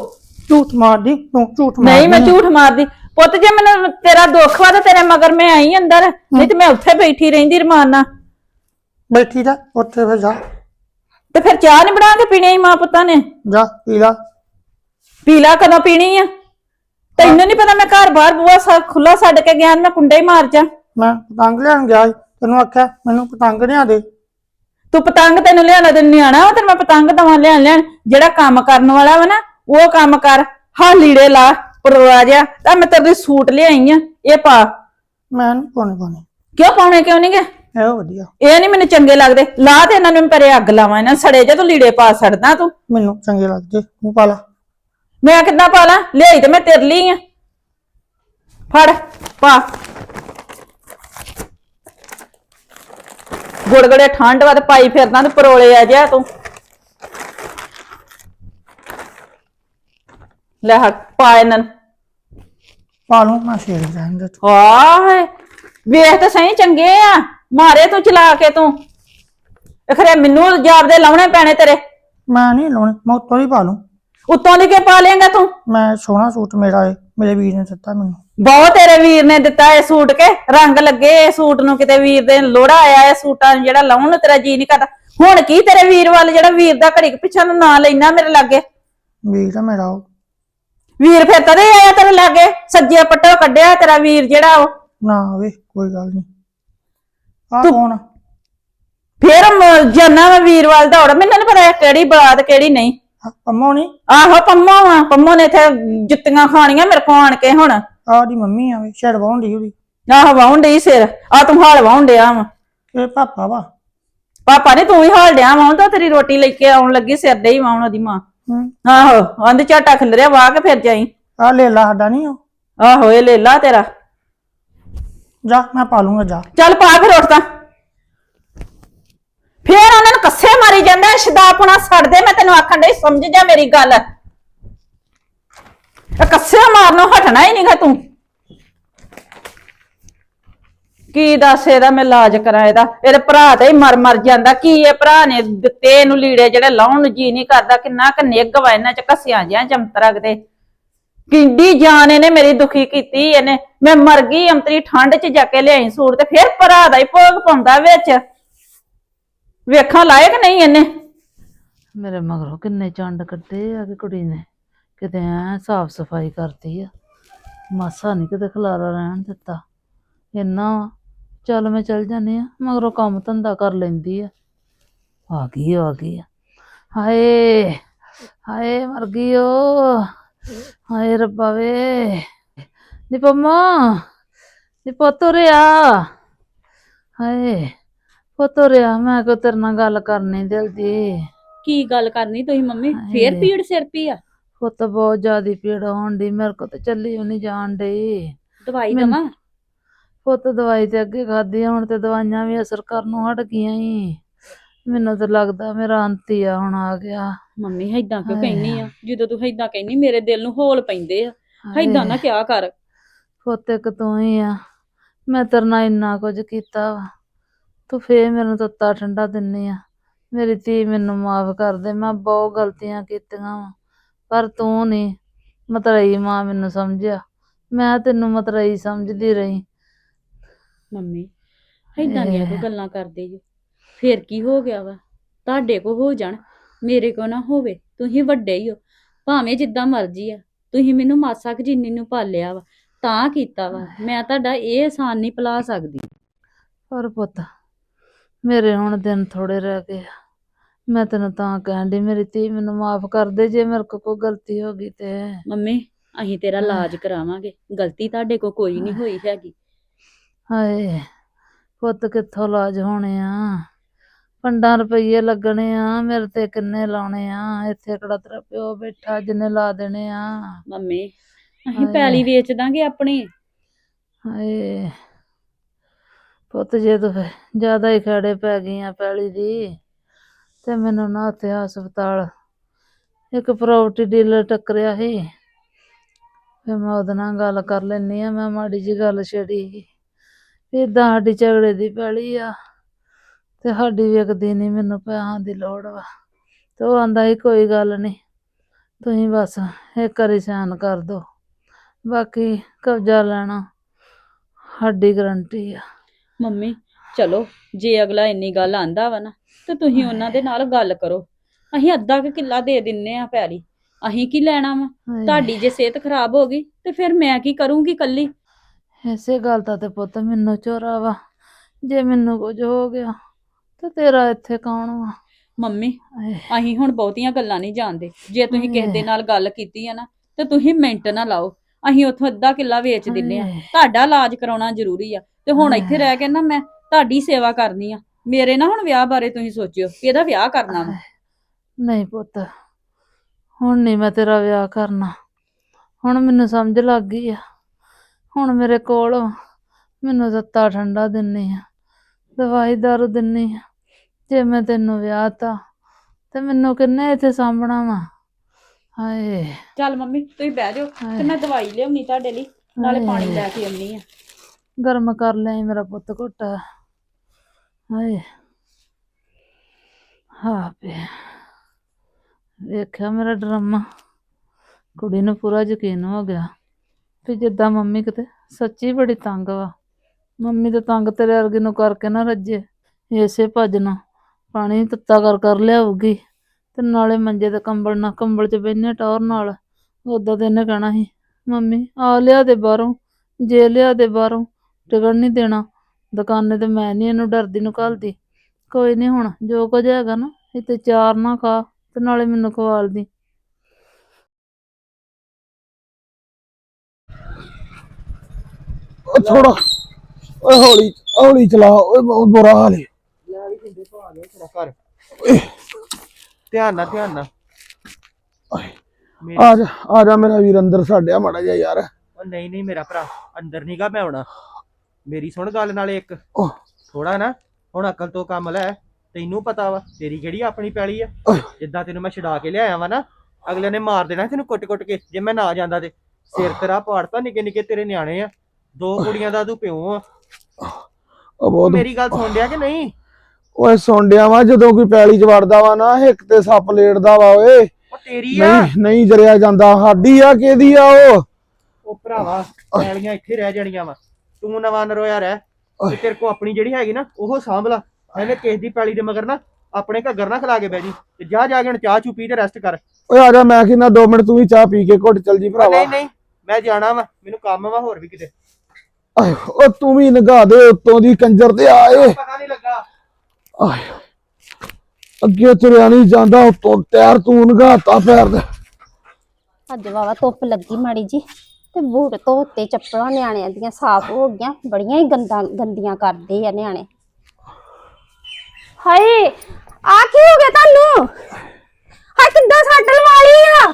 ਝੂਠ ਮਾਰਦੀ ਤੂੰ ਝੂਠ ਨਹੀਂ ਮੈਂ ਮਾਰਦੀ ਝੂਠ ਮਾਰਦੀ। ਪੁੱਤ ਜੇ ਮੈਨੂੰ ਤੇਰਾ ਦੁੱਖ ਵਾ ਤਾਂ ਤੇਰੇ ਮਗਰ ਮੈਂ ਆਈ ਅੰਦਰ। ਨਹੀਂ ਤੇ ਮੈਂ ਉੱਥੇ ਬੈਠੀ ਰਹਿੰਦੀ ਰਮਾਨ। ਨਾਲ ਬੈਠੀ ਜਾ ਉੱਥੇ ਫਿਰ ਜਾ। ਤੇ ਫਿਰ ਚਾਹ ਨਹੀਂ ਬਣਾ ਕੇ ਪੀਣੀ ਮਾਂ ਪੁੱਤਾਂ ਨੇ? ਜਾ ਪੀ ਲਾ। ਪੀ ਲਾ ਕਦੋਂ ਪੀਣੀ ਆ? ਤੈਨੂੰ ਨਹੀਂ ਪਤਾ ਮੈਂ ਘਰ ਬਾਹਰ ਬੂਆ ਸਾ ਖੁੱਲਾ ਛੱਡ ਕੇ ਗਿਆ ਮੈਂ ਕੁੰਡੇ ਹੀ ਮਾਰ ਜਾ। ਮੈਂ ਪਤੰਗ ਲੈਣ ਗਿਆ ਸੀ, ਤੈਨੂੰ ਆਖਿਆ ਮੈਨੂੰ ਪਤੰਗ ਲਿਆ ਦੇ। ਤੂੰ ਪਤੰਗ ਤੈਨੂੰ ਲਿਆਣਾ ਤੇ ਨਿਆਣਾ ਵਾ ਤੈਨੂੰ ਮੈਂ ਪਤੰਗ ਦਵਾਂ ਲਿਆਣ ਲੈਣ ਜਿਹੜਾ ਕੰਮ ਕਰਨ ਵਾਲਾ ਵਾ ਨਾ ਉਹ ਕੰਮ ਕਰ। ਹਾਂ ਲੀੜੇ ਲਾ ਪਰਵਾ ਜਾ ਤਾਂ ਮੈਂ ਤੇਰੇ ਲਈ ਸੂਟ ਲਿਆਈ ਆ ਇਹ ਪਾ। ਮੈਂ ਨਹੀਂ ਪਾਉਣੇ ਪਾਉਣੇ। ਕਿਉਂ ਪਾਉਣੇ ਕਿਉਂ ਨਹੀਂ ਗੇ? ਇਹੋ ਵਧੀਆ। ਇਹ ਨਹੀਂ ਮੈਨੂੰ ਚੰਗੇ ਲੱਗਦੇ। ਲਾ ਤੇ ਇਹਨਾਂ ਨੂੰ ਮੈਂ ਪਰੇ ਅੱਗ ਲਾਵਾਂ ਇਹਨਾਂ ਨੂੰ ਸੜੇ ਜੇ ਤੂੰ ਲੀੜੇ ਪਾ ਛੱਡਦਾ ਤੂੰ। ਮੈਨੂੰ ਚੰਗੇ ਲੱਗਦੇ ਤੂੰ ਪਾ ਲਾ। ਮੈਂ ਕਿੱਦਾਂ ਪਾ ਲਾਂ? ਲਿਆਈ ਤੇ ਮੈਂ ਤੇਰੇ ਲਈ ਆ। ਫੜ ਪਾ। ਗੁੜਗੜੇ ਠੰਡ ਵਾ ਤੇ ਪਾਈ ਫਿਰਦਾ ਤੇ ਪਰੋਲੇ ਆ ਜਾ ਤੂੰ। ਲੈ ਹੱਕ ਪਾ ਇਹਨਾਂ ਪਾ ਲੂੰ ਮੈਂ ਤੂੰ। ਆਹ ਵੇਖ ਤਾਂ ਸਹੀ ਚੰਗੇ ਆ। ਮਾਰੇ ਤੂੰ ਚਲਾ ਕੇ ਤੂੰ। ਇਹ ਖਰੇ ਮੈਨੂੰ ਜਾਪਦੇ ਲਾਉਣੇ ਪੈਣੇ ਤੇਰੇ। ਮੈਂ ਨਹੀਂ ਲਾਉਣੇ ਮੈਂ ਉੱਤੋਂ ਹੀ ਪਾ ਲੂੰ ਉੱਤੋਂ ਦੀ ਕੇ ਪਾ ਲੇਗਾ ਤੂੰ? ਮੈਂ ਸੋਹਣਾ ਸੂਟ ਮੇਰਾ ਏ ਮੇਰੇ ਵੀਰ ਨੇ ਦਿੱਤਾ ਮੈਨੂੰ। ਬਹੁਤ ਤੇਰੇ ਵੀਰ ਨੇ ਦਿੱਤਾ ਇਹ ਸੂਟ ਕੇ ਰੰਗ ਲੱਗੇ ਇਹ ਸੂਟ ਨੂੰ ਕਿਤੇ ਵੀਰ ਦੇ ਲੋੜਾ ਆਇਆ ਇਹ ਸੂਟਾਂ ਨੂੰ ਜਿਹੜਾ ਲਾਉਣ ਨੂੰ ਤੇਰਾ ਜੀ ਨਹੀਂ ਕਰਦਾ। ਹੁਣ ਕੀ ਤੇਰੇ ਵੀਰ ਵੱਲ ਜਿਹੜਾ ਵੀਰ ਦਾ ਘੜੀ ਪਿੱਛੇ ਨੂੰ ਨਾਂ ਲੈਣਾ ਮੇਰੇ ਲਾਗੇ? ਵੀਰ ਆ ਮੇਰਾ ਉਹ। ਵੀਰ ਫਿਰ ਤਦੇ ਆਇਆ ਤੇਰੇ ਲਾਗੇ? ਸੱਜੇ ਪੱਟੋ ਕੱਢਿਆ ਤੇਰਾ ਵੀਰ ਜਿਹੜਾ ਉਹ? ਨਾ ਆਵੇ ਕੋਈ ਗੱਲ ਨਹੀਂ ਆ ਕੌਣ ਆ? ਫਿਰ ਜਾਨਾ ਮੈਂ ਵੀਰ ਵੱਲ ਦੌੜ। ਮੈਨੂੰ ਨੀ ਪਤਾ ਇਹ ਕਿਹੜੀ ਬਰਾਤ ਕਿਹੜੀ ਨਹੀਂ। ਅੰਮੋ ਨਹੀਂ ਆਹੋ ਪੰਮੋ ਪੰਮੋ ਨੇ ਇੱਥੇ ਜੁੱਤੀਆਂ ਖਾਣੀਆਂ ਮੇਰੇ ਕੋਲ ਆਣ ਕੇ ਹੁਣ। ਆ ਦੀ ਮੰਮੀ ਆਵੇ ਸ਼ੇਰ ਵਾਉਂਦੀ ਉਹਦੀ। ਆਹ ਵਾਹੁਣ ਡਈ ਸਿਰ ਆ ਤੂੰ ਹਾਲ ਵਾਹੁਣ ਡਿਆ ਵਾ। ਇਹ ਪਾਪਾ ਵਾ। ਪਾਪਾ ਨੇ ਤੂੰ ਹੀ ਹਾਲ ਡਿਆ ਵਾਹੁਣ ਤਾਂ ਤੇਰੀ ਰੋਟੀ ਲੈ ਕੇ ਆਉਣ ਲੱਗੀ ਸਿਰ ਦੇ ਹੀ ਵਾਹੁਣ ਉਹਦੀ ਮਾਂ। ਹੂੰ। ਆਹੋ ਆਂਦੇ ਝਾਟਾ ਖਿਲਰਿਆ ਵਾਹ ਕੇ ਫਿਰ ਜਾਈ। ਆ ਲੈ ਲਾ ਸਾਡਾ ਨਹੀਂ ਉਹ। ਆਹੋ ਇਹ ਲੈ ਲਾ ਤੇਰਾ। ਜਾ ਮੈਂ ਪਾ ਲੂੰਗਾ ਜਾ। ਚੱਲ ਪਾ ਫਿਰ ਉੱਠ ਤਾਂ। ਫੇਰ ਉਹਨਾਂ ਨੂੰ ਕੱਸੇ ਮਾਰੀ ਜਾਂਦਾ ਸ਼ਦਾਪਣਾ ਛੱਡ ਦੇ ਮੈਂ ਤੈਨੂੰ ਆਖਣ ਡਈ ਸਮਝ ਜਾ ਮੇਰੀ ਗੱਲ। ਇਹ ਕੱਸੇ ਮਾਰਨੋਂ ਹਟਣਾ ਹੀ ਨਹੀਂਗਾ ਤੂੰ। ਕੀ ਦੱਸ ਇਹਦਾ ਮੈਂ ਇਲਾਜ ਕਰਾਂ ਇਹਦਾ? ਇਹਦੇ ਭਰਾ ਤੇ ਹੀ ਮਰ ਮਰ ਜਾਂਦਾ। ਕੀ ਇਹ ਭਰਾ ਨੇ ਦਿੱਤੇ ਇਹਨੂੰ ਲੀੜੇ ਜਿਹੜੇ ਲਾਉਣ ਨੂੰ ਜੀ ਨਹੀਂ ਕਰਦਾ? ਕਿੰਨਾ ਕ ਨਿੱਘ ਵਾ ਇਹਨਾਂ ਚ ਕੱਸਿਆਂ ਜਿਆਂ ਚਮਤਰਾ ਕਿਤੇ ਕਿੰਡੀ ਜਾਨ ਇਹਨੇ ਮੇਰੀ ਦੁਖੀ ਕੀਤੀ ਇਹਨੇ। ਮੈਂ ਮਰ ਗਈ, ਅੰਤਰੀ ਠੰਡ 'ਚ ਜਾ ਕੇ ਲਿਆਈ ਸੂਟ ਤੇ ਫਿਰ ਭਰਾ ਦਾ ਹੀ ਭੋਗ ਪਾਉਂਦਾ ਵਿੱਚ। ਵੇਖਾਂ ਲਾਇਕ ਨਹੀਂ ਇਹਨੇ। ਮੇਰੇ ਮਗਰੋਂ ਕਿੰਨੇ ਚੰਡ ਕੱਢੇ ਆ ਕਿ ਕੁੜੀ ਨੇ। ਕਿਤੇ ਐ ਸਾਫ਼ ਸਫ਼ਾਈ ਕਰਤੀ ਆ। ਮਾਸਾ ਨਹੀਂ ਕਿਤੇ ਖਲਾਰਾ ਰਹਿਣ ਦਿੱਤਾ। ਇੰਨਾ। ਚੱਲ ਮੈਂ ਚੱਲ ਜਾਂਦੀ ਆ ਮਗਰੋਂ ਕੰਮ ਧੰਦਾ ਕਰ ਲੈਂਦੀ ਆ। ਆ ਗਈ ਆ ਗਈ ਆ। ਹਾਏ ਹਾਏ ਮਰ ਗਈ ਓ। ਹਾਏ ਰੱਬਾ ਵੇ। ਨੀ ਪੰਮਾ ਨੀ ਪੁੱਤ ਰਿਆ ਹਾਏ ਪੁੱਤ ਰਿਆ ਮੈਂ ਕੋ ਤੇਰੇ ਨਾਲ ਗੱਲ ਕਰਨੀ ਦਿਲ ਦੀ? ਕੀ ਗੱਲ ਕਰਨੀ ਤੁਸੀਂ ਮੰਮੀ? ਫੇਰ ਪੀੜ ਸਿਰ ਪੀ ਆ। ਪੁੱਤ ਬਹੁਤ ਜ਼ਿਆਦੀ ਪੀੜ ਹੋਣ ਦੀ ਮੇਰੇ ਕੋ ਤੇ ਚੱਲੀ ਨਹੀਂ ਜਾਣ ਡਈ। ਦਵਾਈ ਮੈਨੂੰ- ਪੁੱਤ ਦਵਾਈ ਤੇ ਅੱਗੇ ਖਾਧੀ ਆ, ਹੁਣ ਤੇ ਦਵਾਈਆਂ ਵੀ ਅਸਰ ਕਰਨੋਂ ਹਟ ਗਈਆਂ ਈ। ਮੈਨੂੰ ਤਾਂ ਲੱਗਦਾ ਮੇਰਾ ਅੰਤ ਹੀ ਆ ਹੁਣ ਆ ਗਿਆ। ਮੰਮੀ ਏਦਾਂ ਕਿਉਂ ਹਾਏ। ਕਹਿਨੀ ਆ? ਜਦੋਂ ਤੂੰ ਏਦਾਂ ਕਹਿਨੀ ਮੇਰੇ ਦਿਲ ਨੂੰ ਹੋਲ ਪੈਂਦੇ ਆ। ਏਦਾਂ ਨਾ ਕਿਆ ਕਰ। ਪੁੱਤ ਇੱਕ ਤੂੰ ਹੀ ਆ। ਮੈਂ ਤੇਰੇ ਨਾਲ ਇੰਨਾ ਕੁਝ ਕੀਤਾ ਵਾ। ਤੂੰ ਫੇਰ ਮੈਨੂੰ ਤੱਤਾ ਠੰਡਾ ਦਿੰਨੀ ਆ। ਮੇਰੀ ਧੀ ਮੈਨੂੰ ਮਾਫ ਕਰ ਦੇ ਮੈਂ ਬਹੁਤ ਗਲਤੀਆਂ ਕੀਤੀਆਂ ਵਾ। ਪਰ ਤੂੰ ਨਹੀਂ ਮਤਰਈ ਮਾਂ ਮੈਨੂੰ ਸਮਝਿਆ। ਮੈਂ ਤੈਨੂੰ ਮਤਰਈ ਸਮਝਦੀ ਰਹੀ। ਮੰਮੀ ਏਦਾਂ ਦੀਆਂ ਕੋਈ ਗੱਲਾਂ ਕਰਦੇ ਜੀ। ਫੇਰ ਕੀ ਹੋ ਗਿਆ ਵਾ? ਤੁਹਾਡੇ ਕੋ ਹੋ ਜਾਣ ਮੇਰੇ ਕੋ ਨਾ ਹੋਵੇ। ਤੁਸੀਂ ਵੱਡੇ ਹੀ ਹੋ। ਭਾਵੇਂ ਜਿੱਦਾਂ ਮਰਜ਼ੀ ਆ। ਤੁਸੀਂ ਮੈਨੂੰ ਮਾਸਾ ਕੁ ਜਿੰਨੀ ਨੂੰ ਪਾਲਿਆ ਵਾ ਤਾਂ ਕੀਤਾ ਵਾ। ਮੈਂ ਤੁਹਾਡਾ ਇਹ ਆਸਾਨ ਨਹੀਂ ਭੁਲਾ ਸਕਦੀ। ਪਰ ਪੁੱਤ ਮੇਰੇ ਹੁਣ ਦਿਨ ਥੋੜੇ ਰਹਿ ਗਏ ਆ। ਮੈਂ ਤੈਨੂੰ ਤਾਂ ਕਹਿਣ ਡਈ ਮੇਰੀ ਧੀ ਮੈਨੂੰ ਮਾਫ ਕਰ ਦੇ ਜੇ ਮੇਰੇ ਕੋਲ ਕੋਈ ਗਲਤੀ ਹੋ ਗਈ ਤੇ। ਮੰਮੀ ਅਸੀਂ ਤੇਰਾ ਇਲਾਜ ਕਰਾਵਾਂਗੇ। ਗਲਤੀ ਤੁਹਾਡੇ ਕੋ ਕੋਈ ਨਹੀਂ ਹੋਈ ਹੈਗੀ। ਹਾਏ ਪੁੱਤ ਕਿੱਥੋਂ ਇਲਾਜ ਹੋਣੇ ਆ? ਪੰਡਾਂ ਰੁਪਈਏ ਲੱਗਣੇ ਆ ਮੇਰੇ ਤੇ ਕਿੰਨੇ ਲਾਉਣੇ ਆ? ਇੱਥੇ ਕਿਹੜਾ ਤੇਰਾ ਪਿਓ ਬੈਠਾ ਜਿਹਨੇ ਲਾ ਦੇਣੇ ਆ? ਮੰਮੀ ਅਸੀਂ ਹਾਏ। ਪੈਲੀ ਵੇਚ ਦਾਂਗੇ ਆਪਣੀ। ਹਾਏ ਪੁੱਤ ਜੇ ਤੂੰ ਜ਼ਿਆਦਾ ਹੀ ਖੜੇ ਪੈ ਗਈਆਂ ਪੈਲੀ ਦੀ। ਤੇ ਮੈਨੂੰ ਨਾ ਉੱਥੇ ਹਸਪਤਾਲ। ਇੱਕ ਪ੍ਰਾਪਰਟੀ ਡੀਲਰ ਟੱਕਰਿਆ ਸੀ। ਫਿਰ ਮੈਂ ਉਹਦੇ ਨਾਲ ਗੱਲ ਕਰ ਲੈਨੀ ਆ ਮੈਂ ਮਾੜੀ ਜੀ ਗੱਲ ਛੇੜੀ ਸੀ। ਇਦਾਂ ਸਾਡੀ ਝਗੜੇ ਦੀ ਪੈਲੀ ਆ ਤੇ ਸਾਡੀ ਵਿਕਦੀ ਨਹੀਂ ਮੈਨੂੰ ਪੈਸਿਆਂ ਦੀ ਲੋੜ ਵਾ। ਤੇ ਉਹ ਆਂਦਾ ਸੀ, ਕੋਈ ਗੱਲ ਨਹੀਂ ਤੁਸੀਂ ਬਸ ਇੱਕ ਵਾਰੀ ਸਾਈਨ ਕਰ ਦੋ। ਬਾਕੀ ਕਬਜ਼ਾ ਲੈਣਾ ਸਾਡੀ ਗਰੰਟੀ ਆ। ਮੰਮੀ, ਚਲੋ, ਜੇ ਅਗਲਾ ਇੰਨੀ ਗੱਲ ਆਂਦਾ ਵਾ ਨਾ ਤੇ ਤੁਸੀਂ ਉਹਨਾਂ ਦੇ ਨਾਲ ਗੱਲ ਕਰੋ। ਅਸੀਂ ਅੱਧਾ ਕੁ ਕਿੱਲਾ ਦੇ ਦਿੰਨੇ ਆ ਪੈਲੀ। ਅਸੀਂ ਕੀ ਲੈਣਾ ਵਾ? ਹਾਏ, ਤੁਹਾਡੀ ਜੇ ਸਿਹਤ ਖਰਾਬ ਹੋ ਗਈ ਤੇ ਫਿਰ ਮੈਂ ਕੀ ਕਰੂੰਗੀ ਕੱਲੀ ਇਸੇ ਗੱਲ ਦਾ ਤੇ ਪੁੱਤ ਮੈਨੂੰ ਚੋਰਾ ਵਾ। ਜੇ ਮੈਨੂੰ ਕੁਝ ਹੋ ਗਿਆ ਤੇ ਤੇਰਾ ਇੱਥੇ ਕੌਣ ਵਾ? ਮੰਮੀ ਅਸੀਂ ਹੁਣ ਬਹੁਤੀਆਂ ਗੱਲਾਂ ਨਹੀਂ ਜਾਣਦੇ। ਜੇ ਤੁਸੀਂ ਕਿਸੇ ਦੇ ਨਾਲ ਗੱਲ ਕੀਤੀ ਆ ਨਾ ਤੇ ਤੁਸੀਂ ਮਿੰਟ ਨਾ ਲਾਓ। ਅਸੀਂ ਉੱਥੋਂ ਅੱਧਾ ਕਿੱਲਾ ਵੇਚ ਦਿੰਨੇ ਆ। ਤੁਹਾਡਾ ਇਲਾਜ ਕਰਾਉਣਾ ਜ਼ਰੂਰੀ ਆ। ਤੇ ਹੁਣ ਇੱਥੇ ਰਹਿ ਕੇ ਨਾ ਮੈਂ ਤੁਹਾਡੀ ਸੇਵਾ ਕਰਨੀ ਆ। ਮੇਰੇ ਨਾ ਹੁਣ ਵਿਆਹ ਬਾਰੇ ਤੁਸੀਂ ਸੋਚਿਓ ਕਿ ਇਹਦਾ ਵਿਆਹ ਕਰਨਾ ਵਾ ਨਹੀਂ ਪੁੱਤ ਹੁਣ ਨਹੀਂ ਮੈਂ ਤੇਰਾ ਵਿਆਹ ਕਰਨਾ ਹੁਣ ਮੈਨੂੰ ਸਮਝ ਲੱਗ ਗਈ ਆ ਹੁਣ ਮੇਰੇ ਕੋਲ। ਮੈਨੂੰ ਦਿੱਤਾ ਠੰਡਾ ਦਿੰਨੀ ਆ ਦਵਾਈ ਦਾਰੂ ਦਿੰਨੀ ਆ ਜੇ ਮੈਂ ਤੈਨੂੰ ਵਿਆਹ ਤਾ ਤੇ ਮੈਨੂੰ ਕਿੰਨੇ ਇੱਥੇ ਸਾਂਭਣਾ ਵਾ ਹਾਏ ਚੱਲ ਮੰਮੀ ਤੁਸੀਂ ਬਹਿ ਜਾਓ ਤੇ। ਮੈਂ ਦਵਾਈ ਲਿਆਉਣੀ ਤੁਹਾਡੇ ਲਈ ਨਾਲੇ ਪਾਣੀ। ਲੈ ਕੇ ਆਉਣੀ ਆ ਗਰਮ ਕਰ ਲੈ ਮੇਰਾ ਪੁੱਤ ਘੁੱਟ ਹਾਏ ਹਾਂ ਪੇ ਵੇਖਿਆ ਮੇਰਾ ਡਰਾਮਾ। ਕੁੜੀ ਨੂੰ ਪੂਰਾ ਯਕੀਨ ਹੋ ਗਿਆ ਵੀ ਜਿੱਦਾਂ ਮੰਮੀ ਕਿਤੇ ਸੱਚੀ ਬੜੀ ਤੰਗ ਵਾ। ਮੰਮੀ ਤਾਂ ਤੰਗ ਤੇਰੇ ਵਰਗੇ ਨੂੰ ਕਰਕੇ ਨਾ ਰੱਜੇ। ਏਸੇ ਭੱਜਣਾ ਪਾਣੀ ਤੱਤਾ ਕਰ ਕਰ ਲਿਆਊਗੀ। ਤੇ ਨਾਲੇ ਮੰਜੇ ਤੇ ਕੰਬਲ ਨਾ, ਕੰਬਲ 'ਚ ਬੈਠਨੇ ਟੌਰ ਨਾਲ। ਉਦਾਂ ਤੇ ਇਹਨੇ ਕਹਿਣਾ ਸੀ, ਮੰਮੀ ਆ ਲਿਆ ਦੇ ਬਾਹਰੋਂ, ਜੇ ਲਿਆ ਦੇ ਬਾਹਰੋਂ, ਟਿਕਣ ਨਹੀਂ ਦੇਣਾ। ਦੁਕਾਨੇ ਤੇ ਮੈਂ ਨਹੀਂ ਇਹਨੂੰ ਡਰਦੀ ਨੂੰ ਘੱਲਦੀ। ਕੋਈ ਨਹੀਂ ਹੁਣ ਜੋ ਕੁਝ ਹੈਗਾ ਨਾ ਇੱਥੇ ਚਾਰ ਨਾ ਖਾ ਤੇ ਨਾਲੇ ਮੈਨੂੰ ਖਵਾਲਦੀ। ਉਹ ਥੋੜਾ ਓਏ ਹੌਲੀ ਹੌਲੀ ਚਲਾ ਓਏ ਬਹੁਤ ਬੁਰਾ ਹਾਲ ਹੈ ਕਰ ਧਿਆਨ ਨਾਲ ਧਿਆਨ ਨਾਲ। ਆ ਜਾ ਆ ਜਾ ਮੇਰਾ ਵੀਰ ਅੰਦਰ ਛੱਡਿਆ ਮਾੜਾ ਜਿਹਾ ਯਾਰ। ਉਹ ਨਹੀਂ ਨਹੀਂ ਮੇਰਾ ਭਰਾ ਅੰਦਰ ਨੀਗਾ ਮੈਂ ਆਉਣਾ। ਮੇਰੀ ਸੁਣ ਗੱਲ ਨਾਲੇ ਇੱਕ। ਓਹ, ਥੋੜਾ ਨਾ ਹੁਣ ਅਕਲ ਤੋਂ ਕੰਮ ਲੈ ਤੈਨੂੰ ਪਤਾ ਵਾ ਤੇਰੀ ਕਿਹੜੀ ਆਪਣੀ ਪੈਲੀ ਆ? ਓਹ। ਜਿੱਦਾਂ ਤੈਨੂੰ ਮੈਂ ਛਡਾ ਕੇ ਲਿਆਇਆ ਵਾ ਨਾ ਅਗਲੇ ਨੇ ਮਾਰ ਦੇਣਾ ਤੈਨੂੰ ਕੁੱਟ-ਕੁੱਟ ਕੇ ਜੇ ਮੈਂ ਨਾ ਜਾਂਦਾ ਤੇ। ਸਿਰ ਤੇਰਾ ਪਾੜਤਾ ਨਿੱਕੇ ਨਿੱਕੇ ਤੇਰੇ ਨਿਆਣੇ ਆ। ਦੋ ਕੁੜੀਆਂ ਦਾ ਤੂੰ ਪਿਓ ਆ। ਉਹ ਬਹੁਤ ਮੇਰੀ ਗੱਲ ਸੁਣ ਲਿਆ ਕਿ ਨਹੀਂ? ਓਏ ਸੁੰਡਿਆ ਵਾ ਜਦੋਂ ਕੋਈ ਪੈਲੀ ਚ ਵੜਦਾ ਵਾ ਨਾ ਇੱਕ ਤੇ ਸੱਪ ਲੇੜਦਾ ਵਾ ਓਏ। ਉਹ ਤੇਰੀ ਆ। ਨਹੀਂ ਨਹੀਂ ਜਰਿਆ ਜਾਂਦਾ ਸਾਡੀ ਆ ਕਿਹਦੀ ਆ ਉਹ? ਉਹ ਭਰਾਵਾ ਪੈਲੀਆਂ ਇੱਥੇ ਰਹਿ ਜਾਣੀਆਂ ਵਾ। ਤੂੰ ਨਵਾਂ ਨਰੋਇਆ ਰਹਿ। ਤੇ ਤੇਰੇ ਕੋ ਆਪਣੀ ਜਿਹੜੀ ਹੈਗੀ ਨਾ ਉਹ ਸਾਂਭ ਲਾ। ਇਹਨੇ ਕਿਸ ਦੀ ਪੈਲੀ ਦੇ ਮਗਰ ਨਾ ਆਪਣੇ ਘੱਗਰ ਨਾ ਖਲਾ ਕੇ ਬਹਿ ਜੀ। ਤੇ ਜਾ ਜਾ ਕੇ ਹੁਣ ਚਾਹ ਚੂ ਪੀ ਤੇ ਰੈਸਟ ਕਰ। ਓਏ ਆ ਜਾ ਮੈਂ ਕਿੰਨਾ 2 ਮਿੰਟ ਤੂੰ ਵੀ ਚਾਹ ਪੀ ਕੇ ਘੁੱਟ ਚੱਲ ਜੀ ਭਰਾਵਾ। ਨਹੀਂ ਨਹੀਂ ਮੈਂ ਜਾਣਾ ਵਾ ਮੈਨੂੰ ਕੰਮ ਵਾ ਹੋਰ ਵੀ ਕਿਤੇ। ਆਏ, ਉਹ ਤੂੰ ਵੀ ਨਗਾ ਦੇ ਉੱਤੋਂ ਦੀ ਕੰਜਰ ਤੇ ਆਏ ਪਤਾ ਨਹੀਂ ਲੱਗਾ। ਆਏ ਅੱਗੇ ਤੁਰਿਆ ਨਹੀਂ ਜਾਂਦਾ ਉੱਤੋਂ ਟਾਇਰ ਤੂੰ ਨਗਾਤਾ ਪੈਰ ਦੇ ਅੱਜ ਵਾਵਾ ਧੁੱਪ ਲੱਗੀ ਮਾੜੀ ਜੀ। ਤੇ ਬੂਟ ਧੋਤੇ ਚੱਪਲਾਂ ਨਿਆਣਿਆਂ ਦੀਆਂ ਸਾਫ਼ ਹੋ ਗਈਆਂ। ਬੜੀਆਂ ਹੀ ਗੰਦਾ ਗੰਦੀਆਂ ਕਰਦੇ ਆ ਨਿਆਣੇ। ਹਾਏ ਆ ਕੀ ਹੋ ਗਿਆ ਤੁਹਾਨੂੰ? ਹਾਂ ਕਿੱਦਾਂ ਸੱਟ ਲਵਾ ਲਈ ਆ?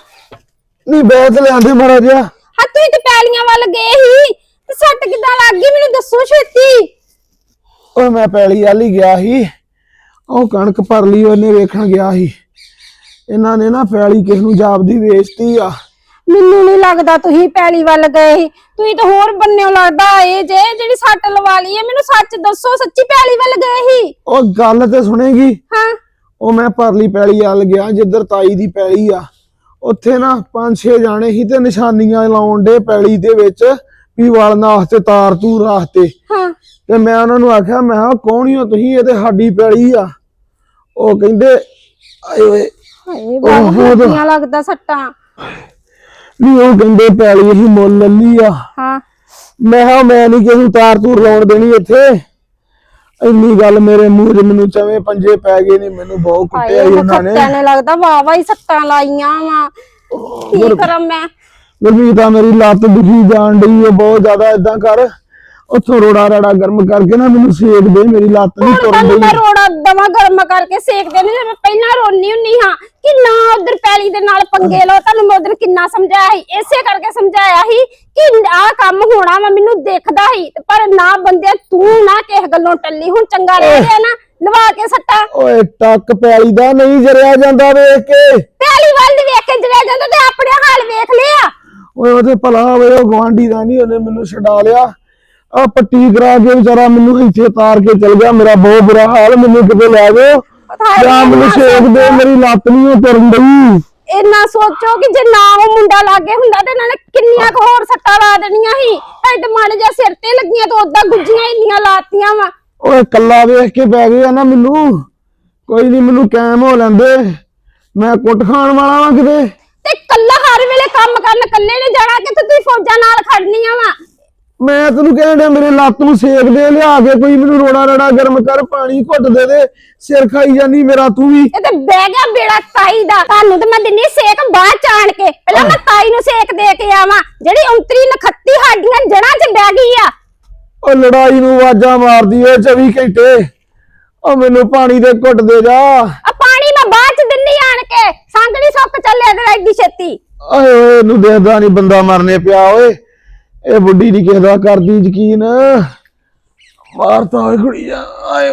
ਨਹੀਂ ਬੈਠ ਲਿਆਂਦੇ ਮਾੜਾ ਜਿਹਾ। ਹਾਂ ਤੁਸੀਂ ਤੇ ਪੈਲੀਆਂ ਵੱਲ ਗਏ ਸੀ ਤੇ ਸੱਟ ਕਿੱਦਾਂ ਲੱਗ ਗਈ? ਮੈਨੂੰ ਦੱਸੋ ਛੇਤੀ। ਓਏ ਮੈਂ ਪੈਲੀ ਵਾਲੀ ਗਿਆ ਸੀ। ਉਹ ਕਣਕ ਭਰ ਲਈ ਉਹਨੇ ਵੇਖਣ ਗਿਆ ਸੀ। ਇਹਨਾਂ ਨੇ ਨਾ ਪੈਲੀ ਕਿਸ ਨੂੰ ਜਾਪਦੀ ਵੇਚਤੀ ਆ। ਮੈਨੂੰ ਨਹੀਂ ਲੱਗਦਾ ਤੁਸੀਂ ਪੈਲੀ ਵੱਲ ਗਏ ਸੀ। ਤੁਸੀਂ ਤਾਂ ਹੋਰ ਬੰਨਿਓ ਲੱਗਦਾ ਇਹ ਜੇ ਜਿਹੜੀ ਸੱਟ ਲਵਾ ਲਈ ਹੈ ਮੈਨੂੰ ਸੱਚ ਦੱਸੋ ਸੱਚੀ ਪੈਲੀ ਵੱਲ ਗਏ ਸੀ? ਉਹ ਗੱਲ ਤੇ ਸੁਣੇਗੀ। ਹਾਂ। ਉਹ ਮੈਂ ਪਰਲੀ ਪੈਲੀ ਵੱਲ ਗਿਆ ਜਿੱਧਰ ਤਾਈ ਦੀ ਪੈਲੀ ਆ। ਉੱਥੇ ਨਾ ਪੰਜ ਛੇ ਜਾਣੇ ਸੀ ਤੇ ਨਿਸ਼ਾਨੀਆਂ ਲਾਉਣ ਦੇ ਪੈਲੀ ਦੇ ਵਿੱਚ ਵੀ ਵਲਣ ਵਾਸਤੇ ਤਾਰ ਤੂਰ ਵਾਸਤੇ ਹਾਂ। ਤੇ ਮੈਂ ਉਹਨਾਂ ਨੂੰ ਆਖਿਆ ਮੈਂ ਕਿਹਾ ਕੌਣ ਹੀ ਹੋ ਤੁਸੀਂ? ਇਹ ਤੇ ਸਾਡੀ ਪੈਲੀ ਆ। ਉਹ ਕਹਿੰਦੇ ਆਏ ਓਏ ਹਾਏ ਬਾਬਾ ਲੱਗਦਾ ਸੱਟਾਂ। ਨਹੀਂ ਉਹ ਕਹਿੰਦੇ ਪੈਲੀ ਹੀ ਮੁੱਲ ਲੱਲੀ ਆ। ਹਾਂ। ਮੈਂ ਕਿਹਾ ਮੈਂ ਨਹੀਂ ਕਿਸੇ ਨੂੰ ਤਾਰ ਤੂਰ ਲਾਉਣ ਦੇਣੀ ਇੱਥੇ। ਇੰਨੀ ਗੱਲ ਮੇਰੇ ਮੂੰਹ 'ਚ ਮੈਨੂੰ ਚਵੇਂ ਪੰਜੇ ਪੈ ਗਏ ਨੇ ਮੈਨੂੰ ਬਹੁਤ ਕੁੱਟਿਆ ਸੀ ਉਹਨਾਂ ਨੇ। ਨੇ ਲੱਗਦਾ ਵਾਵਾ ਹੀ ਸੱਟਾਂ ਲਾਈਆਂ ਵਾ। ਕੀ ਕਰਾਂ ਮੈਂ? ਗੁਰਮੀਤ ਆ ਮੇਰੀ ਲੱਤ ਦੁਖੀ ਜਾਣ ਡਈ ਹੈ ਬਹੁਤ ਜ਼ਿਆਦਾ ਇਦਾਂ ਕਰ। ਉੱਥੋਂ ਰੋੜਾ ਰਾੜਾ ਗਰਮ ਕਰਕੇ ਨਾ ਮੈਨੂੰ ਸੇਕ ਦੇ ਮੇਰੀ ਲੱਤ ਨਹੀਂ ਤੁਰਨ ਤੁਹਾਨੂੰ ਮੈਂ ਰੋੜਾ ਦਵਾ ਗਰਮ ਕਰਕੇ ਸੇਕ ਦੇਣੀ ਤੇ ਮੈਂ ਪਹਿਲਾਂ ਰੋਣੀ ਹੁੰਨੀ ਹਾਂ ਕਿ ਨਾ ਉਧਰ ਪੈਲੀ ਦੇ ਨਾਲ ਪੰਗੇ ਲਓ ਤੁਹਾਨੂੰ ਮੈਂ ਉਧਰ ਕਿੰਨਾ ਸਮਝਾਇਆ ਸੀ ਇਸੇ ਕਰਕੇ ਸਮਝਾਇਆ ਸੀ ਕਿ ਆਹ ਕੰਮ ਹੋਣਾ ਵਾ ਮੈਨੂੰ ਦੇਖਦਾ ਸੀ ਤੇ ਪਰ ਨਾ ਬੰਦੇ ਤੂੰ ਨਾ ਕਿਸੇ ਗੱਲੋਂ ਟੱਲੀ ਹੁਣ ਚੰਗਾ ਰਹਿ ਗਿਆ ਨਾ ਲਵਾ ਕੇ ਸੱਟਾ। ਓਏ ਟੱਕ ਪੈਲੀ ਦਾ ਨਹੀਂ ਜਰਿਆ ਜਾਂਦਾ ਵੇਖ ਕੇ। ਪੈਲੀ ਵੱਲ ਦੀ ਵੇਖ ਕੇ ਜੜਿਆ ਜਾਂਦਾ ਤੇ ਆਪਣੇ ਹਾਲ ਵੇਖ ਲਿਆ। ਓਏ ਉਹਦੇ ਭਲਾ ਹੋਵੇ ਉਹ ਗਵਾਂਢੀ ਦਾ ਨਹੀਂ ਉਹਨੇ ਮੈਨੂੰ ਛਡਾ ਲਿਆ। ਆ ਪੱਟੀ ਕਰਾ ਕੇ ਵਿਚਾਰਾ ਮੈਨੂੰ ਇੱਥੇ ਤਾਰ ਕੇ ਚਲ ਗਿਆ। ਮੇਰਾ ਬਹੁਤ ਬੁਰਾ ਹਾਲ ਮੈਨੂੰ ਕਿਤੇ ਲੈ ਜਾਓ। ਜਾਂ ਮੈਨੂੰ ਛੇਕ ਦੇ ਮੇਰੀ ਲੱਤ ਨਹੀਂ ਤੁਰਨ ਡਈ। ਇੰਨਾ ਸੋਚੋ ਕਿ ਜੇ ਨਾ ਉਹ ਮੁੰਡਾ ਲਾਗੇ ਹੁੰਦਾ ਤੇ ਇਹਨਾਂ ਨੇ ਕਿੰਨੀਆਂ ਕੁ ਹੋਰ ਸੱਟਾਂ ਲਾ ਦੇਣੀਆਂ ਸੀ। ਐ ਤੇ ਮਾੜੇ ਜਿਹਾ ਸਿਰ ਤੇ ਲੱਗੀਆਂ ਤੇ ਉਦਾਂ ਗੁੱਜੀਆਂ ਇੰਨੀਆਂ ਲਾਤੀਆਂ ਵਾ। ਓਏ ਕੱਲਾ ਵੇਖ ਕੇ ਪੈ ਗਏ ਆ ਨਾ ਮੈਨੂੰ। ਕੋਈ ਨਹੀਂ ਮੈਨੂੰ ਕਾਇਮ ਹੋ ਲੈਂਦੇ। ਮੈਂ ਕੁੱਟ ਖਾਣ ਵਾਲਾ ਵਾਂ ਕਿਤੇ। ਤੇ ਕੱਲਾ ਹਰ ਵੇਲੇ ਕੰਮ ਕਰਨ ਕੱਲੇ ਨੇ ਜਾਣਾ ਕਿ ਤੁਸੀਂ ਫੌਜਾਂ ਨਾਲ ਖੜਨੀਆਂ ਵਾ। ਮੈਂ ਤੈਨੂੰ ਕਹਿਣ ਡਿਆ ਮੇਰੇ ਲੱਤ ਨੂੰ ਸੇਕ ਦੇ ਲਿਆ ਕੇ ਕੋਈ ਮੈਨੂੰ ਰੋੜਾ ਰੜਾ ਗਰਮ ਕਰ ਪਾਣੀ ਘੁੱਟ ਦੇ ਦੇ ਸਿਰ ਖਾਈ ਜਾਂਦੀ ਮੇਰਾ ਤੂੰ ਵੀ। ਇਹ ਤੇ ਬਹਿ ਗਿਆ ਬੇੜਾ ਤਾਈ ਦਾ। ਤੁਹਾਨੂੰ ਤੇ ਮੈਂ ਦਿੰਨੀ ਸੇਕ ਬਾਅਦ ਚ ਆਣ ਕੇ। ਪਹਿਲਾਂ ਮੈਂ ਤਾਈ ਨੂੰ ਸੇਕ ਦੇ ਕੇ ਆਵਾਂ। ਜਿਹੜੀ ਉਂਤਰੀ ਨਖੱਤੀ ਸਾਡੀਆਂ ਜੜਾਂ 'ਚ ਬਹਿ ਗਈ ਆ। ਉਹ ਲੜਾਈ ਨੂੰ ਆਵਾਜ਼ਾਂ ਮਾਰਦੀ ਏ 24 ਘੰਟੇ। ਉਹ ਮੈਨੂੰ ਪਾਣੀ ਦੇ ਘੁੱਟ ਦੇ ਜਾ। ਆ ਪਾਣੀ ਮੈਂ ਬਾਅਦ ਚ ਦਿੰਨੀ ਆਣ ਕੇ। ਸੰਗ ਨਹੀਂ ਸੁੱਕ ਚੱਲਿਆ ਤੇਰਾ ਏਡੀ ਛੇਤੀ। ਓਏ ਓਏ ਇਹਨੂੰ ਦੇਖਦਾ ਨਹੀਂ ਬੰਦਾ ਮਰਨੇ ਪਿਆ ਓਏ। ਇਹ ਬੁੱਢੀ ਨਹੀਂ ਕਿਸੇ ਦਾ ਕਰਦੀ ਯਕੀਨ। ਮਾਰਤਾ ਓਏ ਕੁੜੀਆ ਆਏ